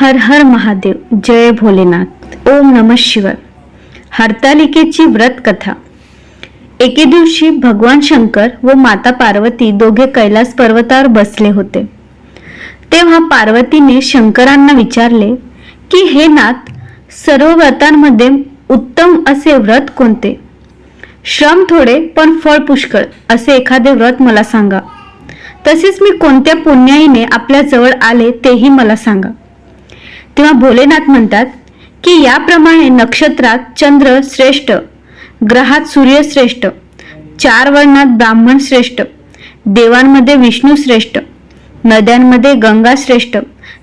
हर हर महादेव जय भोलेनाथ. ओम नम शिवाय. हरतालिकेची व्रत कथा एके दिवशी भगवान शंकर व माता पार्वती दोघे कैलास पर्वतावर बसले होते. तेव्हा पार्वतीने शंकरांना विचारले की हे नाथ सर्व व्रतांमध्ये उत्तम असे व्रत कोणते? श्रम थोडे पण फळ पुष्कळ असे एखादे व्रत मला सांगा. तसेच मी कोणत्या पुण्याईने आपल्या जवळ आले तेही मला सांगा. तेव्हा भोलेनाथ म्हणतात की याप्रमाणे नक्षत्रात चंद्र श्रेष्ठ ग्रहात सूर्य श्रेष्ठ चार वर्णात ब्राह्मण श्रेष्ठ देवांमध्ये विष्णू श्रेष्ठ नद्यांमध्ये गंगा श्रेष्ठ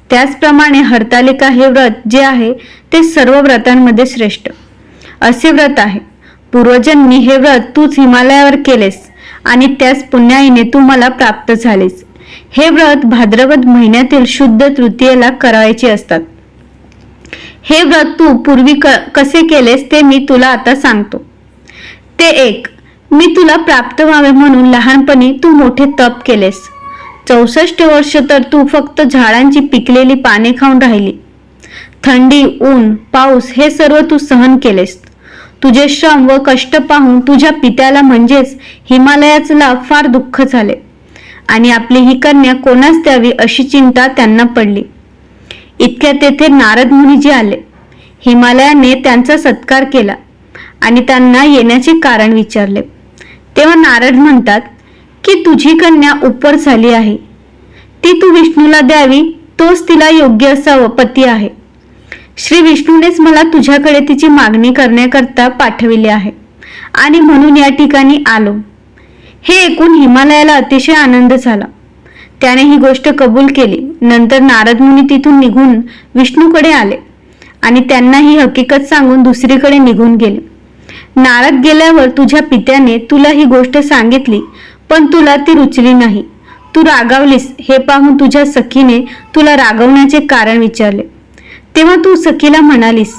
त्याचप्रमाणे हरतालिका हे व्रत जे आहे ते सर्व व्रतांमध्ये श्रेष्ठ. असे व्रत आहे. पूर्वजांनी हे व्रत तूच हिमालयावर केलेस आणि त्याच पुण्याईने तू मला प्राप्त झालेस. हे व्रत भाद्रपद महिन्यातील शुद्ध तृतीयेला करायचे असतात. हे व्रत तू पूर्वी क कसे केलेस ते मी तुला आता सांगतो. ते एक मी तुला प्राप्त व्हावे म्हणून लहानपणी तू मोठे तप केलेस. चौसष्ट वर्ष तर तू फक्त झाडांची पिकलेली पाने खाऊन राहिली. थंडी ऊन पाऊस हे सर्व तू सहन केलेस. तुझे श्रम व कष्ट पाहून तुझ्या पित्याला म्हणजेच हिमालयाचला फार दुःख झाले. आणि आपली ही कन्या कोणास द्यावी अशी चिंता त्यांना पडली. इतक्या तेथे नारद मुनीजी आले. हिमालयाने त्यांचा सत्कार केला आणि त्यांना येण्याचे कारण विचारले. तेव्हा नारद म्हणतात की तुझी कन्या उपर झाली आहे. ती तू विष्णूला द्यावी तोच तिला योग्य असा पती आहे. श्री विष्णूनेच मला तुझ्याकडे तिची मागणी करण्याकरता पाठविले आहे आणि म्हणून या ठिकाणी आलो. हे ऐकून हिमालयाला अतिशय आनंद झाला. त्याने ही गोष्ट कबूल केली. नंतर नारद मुनी तिथून निघून विष्णूकडे आले आणि त्यांना ही हकीकत सांगून दुसरीकडे निघून गेले. नारद गेल्यावर तुझ्या पित्याने तुला ही गोष्ट सांगितली पण तुला ती रुचली नाही. तू रागावलीस हे पाहून तुझ्या सखीने तुला रागवण्याचे कारण विचारले. तेव्हा तू सखीला म्हणालीस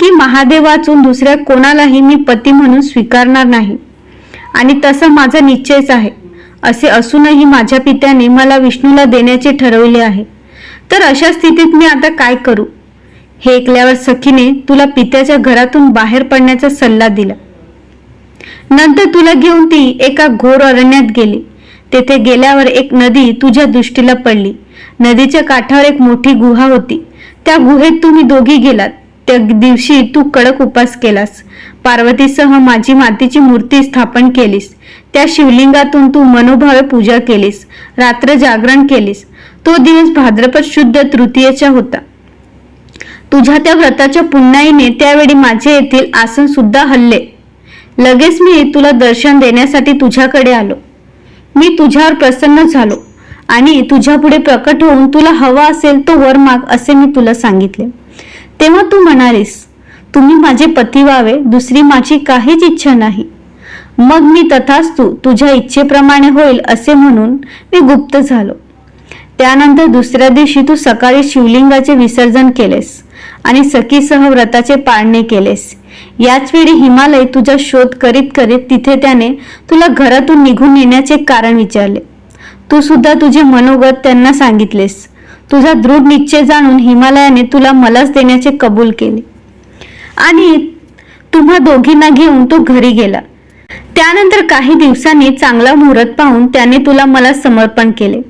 की महादेव वाचून दुसऱ्या कोणालाही मी पती म्हणून स्वीकारणार नाही. आणि तसा माझा निश्चयच आहे. असे असूनही माझ्या पित्याने मला विष्णूला देण्याचे ठरवले आहे. तर अशा स्थितीत मी आता काय करू? हे ऐकल्यावर सखीने तुला पित्याच्या घरातून बाहेर पडण्याचा सल्ला दिला. नंतर तुला घेऊन ती एका घोर अरण्यात गेली. तेथे गेल्यावर एक नदी तुझ्या दृष्टीला पडली. नदीच्या काठावर एक मोठी गुहा होती. त्या गुहेत तुम्ही दोघी गेलात. त्या दिवशी तू कडक उपास केलास. पार्वतीसह माझी मातीची मूर्ती स्थापन केलीस. त्या शिवलिंगातून तू मनोभावे पूजा केलीस रात्र जागरण केलीस. तो दिवस भाद्रपद शुद्ध तृतीयेचा होता. तुझ्या त्या व्रताच्या पुण्याईने त्यावेळी माझे येथील आसन सुद्धा हल्ले. लगेच मी तुला दर्शन देण्यासाठी तुझ्याकडे आलो. मी तुझ्यावर प्रसन्न झालो आणि तुझ्या पुढे प्रकट होऊन तुला हवा असेल तो वर माग असे मी तुला सांगितले. तेव्हा तू म्हणालीस तुम्ही माझे पती व्हावे दुसरी माझी काहीच इच्छा नाही. मग मी तथास्तू तुझ्या इच्छेप्रमाणे होईल असे म्हणून मी गुप्त झालो. त्यानंतर दुसऱ्या दिवशी तू सकाळी शिवलिंगाचे विसर्जन केलेस आणि सखीसह व्रताचे पाळणे केलेस. याच वेळी हिमालय तुझा शोध करीत करीत तिथे त्याने तुला घरातून निघून येण्याचे कारण विचारले. तू सुद्धा तुझे मनोगत त्यांना सांगितलेस. तुझा दृढ निश्चय जाणून हिमालयाने तुला मलाच देण्याचे कबूल केले. आणि तुम्हा दोघींना घेऊन तो घरी गेला. त्यानंतर काही दिवसांनी चांगला मुहूर्त पाहून त्याने तुला मला समर्पण केले.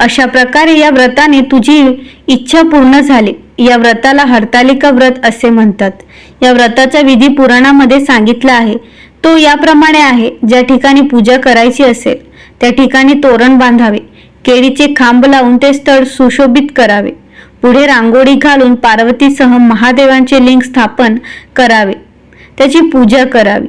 अशा प्रकारे या व्रताने तुझी इच्छा पूर्ण झाली. या व्रताला हरतालिका व्रत असे म्हणतात. या व्रताचा विधी पुराणामध्ये सांगितला आहे. तो याप्रमाणे आहे ज्या ठिकाणी पूजा करायची असेल त्या ठिकाणी तोरण बांधावे केळीचे खांब लावून ते स्थळ सुशोभित करावे पुढे रांगोळी घालून पार्वतीसह महादेवांचे लिंग स्थापन करावे त्याची पूजा करावी.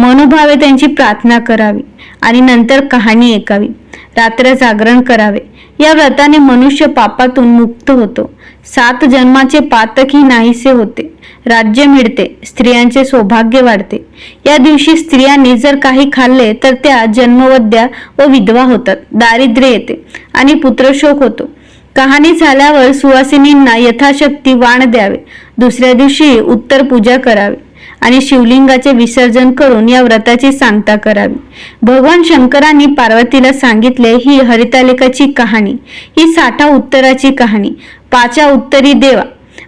मनोभावे त्यांची प्रार्थना करावी आणि नंतर कहाणी ऐकावी रात्र जागरण करावे. या व्रताने मनुष्य पापातून मुक्त होतो. सात जन्माचे पातकही नाहीसे होते. राज्य मिळते स्त्रियांचे सौभाग्य वाढते. या दिवशी स्त्रियांनी जर काही खाल्ले तर त्या जन्मवद्या व विधवा होतात दारिद्र्य येते आणि पुत्रशोक होतो. कहाणी झाल्यावर सुवासिनींना यथाशक्ती वाण द्यावे. दुसऱ्या दिवशी उत्तर पूजा करावी. आणि शिवलिंगाचे विसर्जन करून या व्रताची सांगता करावी. भगवान शंकरांनी पार्वतीला सांगितले ही हरितालिकाची कहाणी. ही साठा उत्तराची कहाणी. पाचा उत्तरी देवा.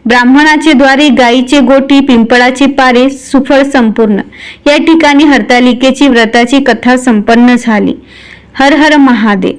ब्राह्मणाचे द्वारे गायीचे गोटी पिंपळाची पारे सुफळ संपूर्ण. या ठिकाणी हरतालिकेची व्रताची कथा संपन्न झाली. हर हर महादेव.